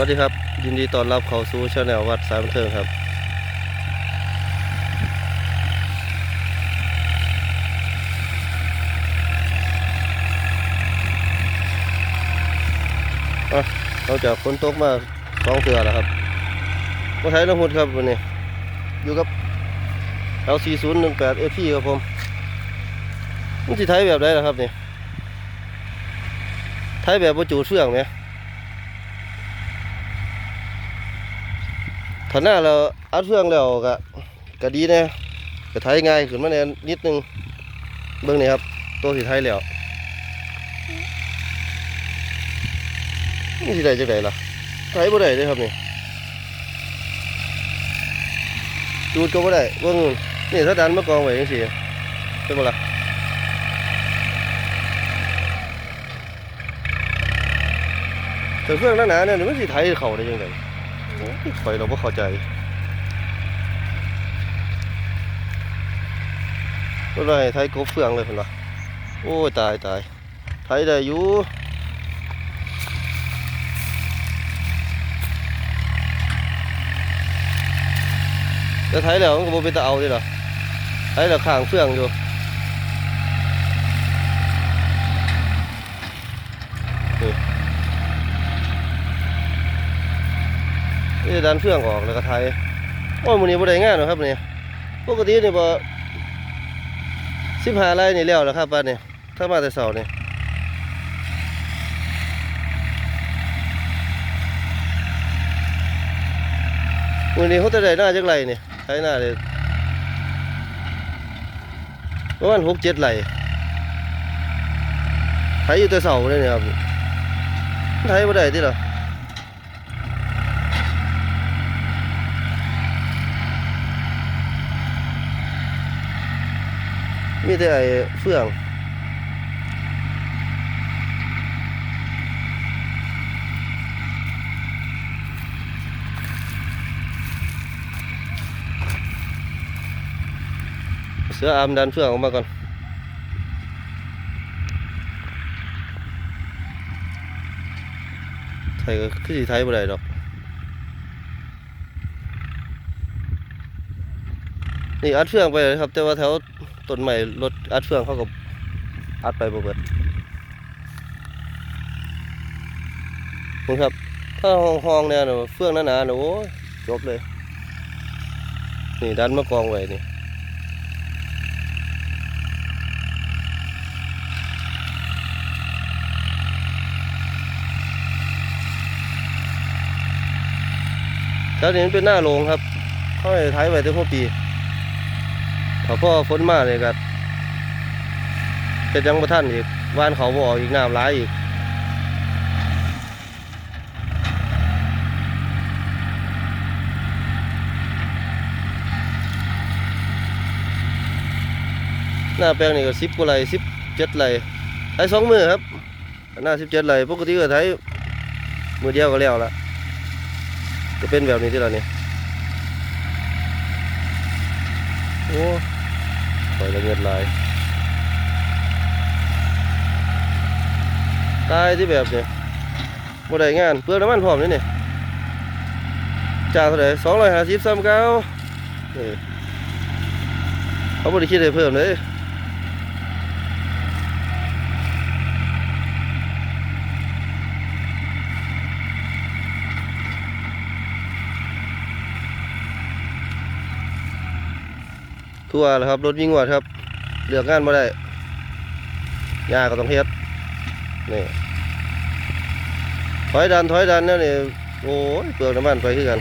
วัสดีครับ ยินดีต้อนรับเข้าสู่ช anel วัดสายบันเทิงครับ อะเราจากฝนตกมาสองเทือแล้วครับมาใช้น้ำหุดครับวันนี้ อยู่กับ L4018 FP ครับผมมันสิไทยแบบไหนล่ะครับนี่ไทยแบบประจูเฟื่องไหม ถ้าหน้าเราอัดเฟืองแล้วก็ก็ดีนะก็ไทยง่ายขึ้นมาแน่นิดนึงเบิ่งนี่ครับ ตัวสีไทยแล้วนี่สิได้จังไดล่ะไทยบ่ได้เด้ครับนี่จูดก็บ่ได้เบิ่งนี่ถ้าดันมากองไว้จังซี่เป็นบ่ล่ะแต่เฟืองหนาๆเนี่ยมันสิไทยเข้าได้จังได โอ้ยข่อยเราไม่เข้าใจก็เลยไทยกบเฟืองเลยเพิ่นวะโอ้ยตายตายไทยได้อยู่แต่ไทยแล้วมันก็บ่เป็นตาเอาด้หรอไทยแล้วข้างเฟืองอยู่นี่ นี่ดันเฟื่องออกแล้วก็ไทยโอ้ยมื้อนี้บ่ได้งานหรอครับนี่ปกตินี่บ่15ไร่นี่แล้วแล้วครับบ้านนี้ถ้ามาแต่เช้านี่มื้อนี้เขาจะได้หน้าจักไรนี่ไถหน้าได้ประมาณ6 7ไร่ไถอยู่แต่เช้าเลยเนี่ยครับไถบ่ได้ติล่ะ มีแต่ไอ้เฟืองเสืออามดันเฟืองออกมาก่อนไทยก็คือไทยบ่ได้ดอก นี่อัดเฟืองไปเลยครับ แต่ว่าแถว ต้นใหม่รถอัดเฟืองเขาก็อัดไปบ่เบิดนี่ครับ ถ้าห้องเนี่ยนะเฟืองหนาๆนะโอ้จบเลย นี่ดันมากองไว้นี่แล้วนี้เป็นหน้าโรงครับ เขาให้ท้ายไว้ถึงหัวปี เขาพ่อฝนมาเลยครับเป็นจังประท่านอีกว่านเขาบ่ออกอีกน้ำร้ายอีกหน้าแปลงนี่ก็สิบกว่าไรสิบเจ็ดไรไถสองมือครับ หน้าสิบเจ็ดไรปกติก็ไถมือเดียวก็แล้วละก็เป็นแบบนี้ที่เราเนี่ยโอ้ ปล่อยละเงินลายตายที่แบบเนี่ยบ่ได้งานเปลือน้ำมันพร้อมนี่นี่จ่ากเท่าไหร่สองร้อยห้าสิบสามเก้าเขาบ่ได้คิดให้เพิ่มเลย ทั่วแล้วครับรถวิ่งวัดครับเลือกงานบ่ได้ยาก็ต้องเฮ็ดนี่ถอยดันถอยดันเนี่ยนี่โอ้ยเปลืองน้ำมันไปคือกัน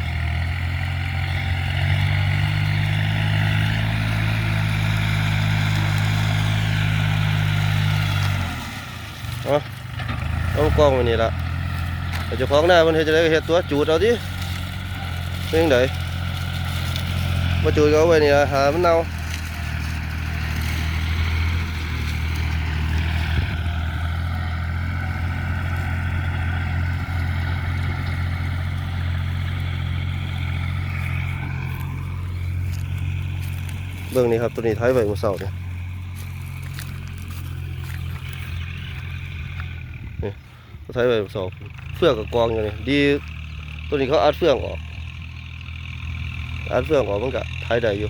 เอาเอากล้องไว้นี่ละแต่เจ้าของหน้ามันเฮ็ดจะได้เฮ็ดตัวจูดเอาดิเป็นจังไดมาจูดเอาไว้นี่ละหามันเน่า บื้องนี้ครับตัวนี้ท้ายไว้เมื่อเสาเนี่ยนี่ท้ายไว้เมื่อเสาเฟือกกับกองอยู่นี่ดี ตัวนี้เขาอัดเฟืองออกอัดเฟืองออกมันก็ไทยได้อยู่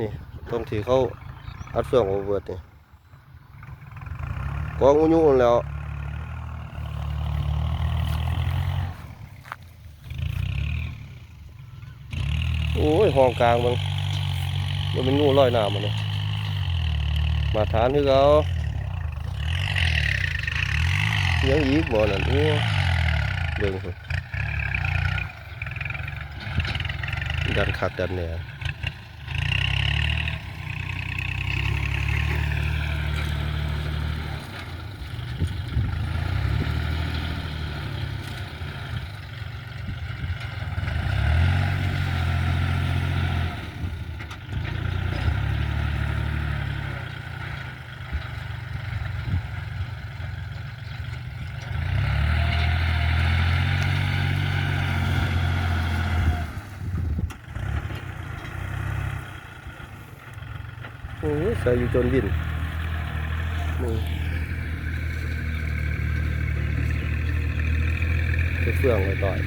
นี่ตรงที่เขาอัดเฟืองออกเบิดนี่กองอุญุนแล้ว โอ้ยห้องกลางมันมันเป็นงูลอยน้ำมันเลยมาทานที่เขายังอีกบ่นั่นเบิ่งพุ่นดันขัดดันเหน่อย ใส่อยู่จนวินนี่จะเฟื่องไว้ต่อย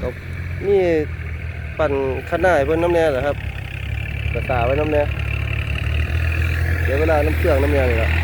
ก็นี่ปั่นข้าหน้าเพิ่นน้ำแน่เหรอครับกระตาไว้น้ำแน่เดี๋ยวเวลาน้ำเครื่องน้ำแน่เละที่ใดจังใดล่ะ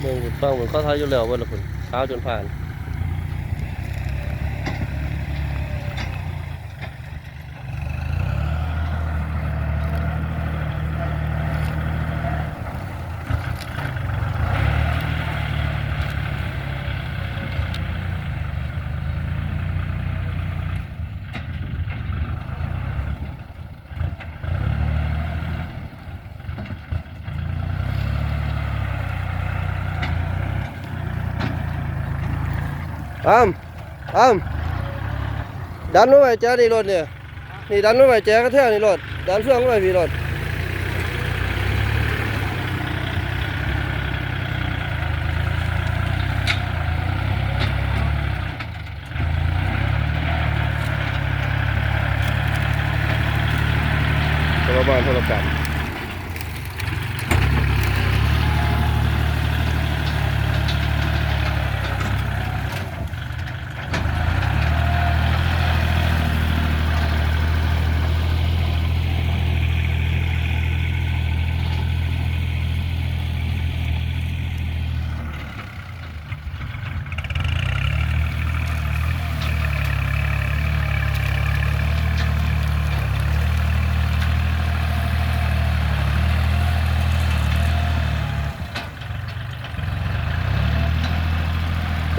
เมืองบุญ ฟังผมก็ท้ายอยู่แล้วเวันละคนเช้าจนผ่าน อ้ามอ้ามดันลงไปแจ้นี่รถเนี่ยนี่ดันลงไปแจ้ก็เท่านี่รถดันเฟื่องลงไปพี่รถ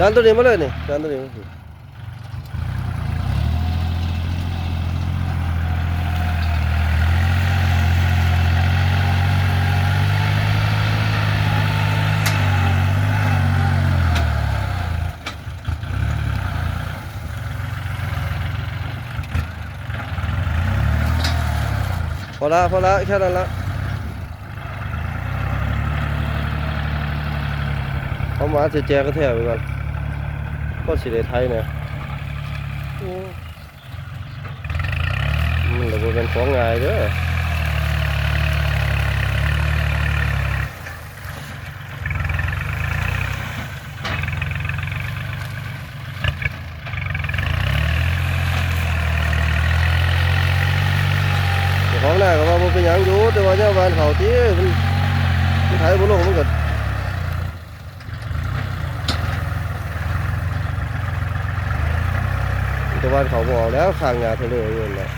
ดันตัวนี้มาเลยนี่ดันตัวนี้มาสิพอละพอละแค่นั้นละเอามาจะแจกก็แทบไปก่อน ก็สิได้ไทยเนี่ยโอ้มันระบบเป็นของง่ายเด้อเจ้าของหน้าก็ว่าบ่เป็นหยังอยู่แต่ว่าเจ้าบ้านเขาที่มันมันไทยบ่ลงมันก็ แต่ว่าเขาบอกแล้วข้างงาทะเลอยู่นั่นและ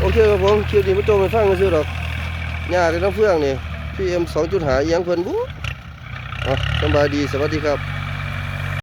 โอเคครับผมคลิปนี้มาโจมไปฟังกันซื้อดอกยากเลยน้ำเฟืองนี่พี่เอ็มสองจุดหาเอียงเพิ่นบุ๊อะสบายดีสวัสดีครับ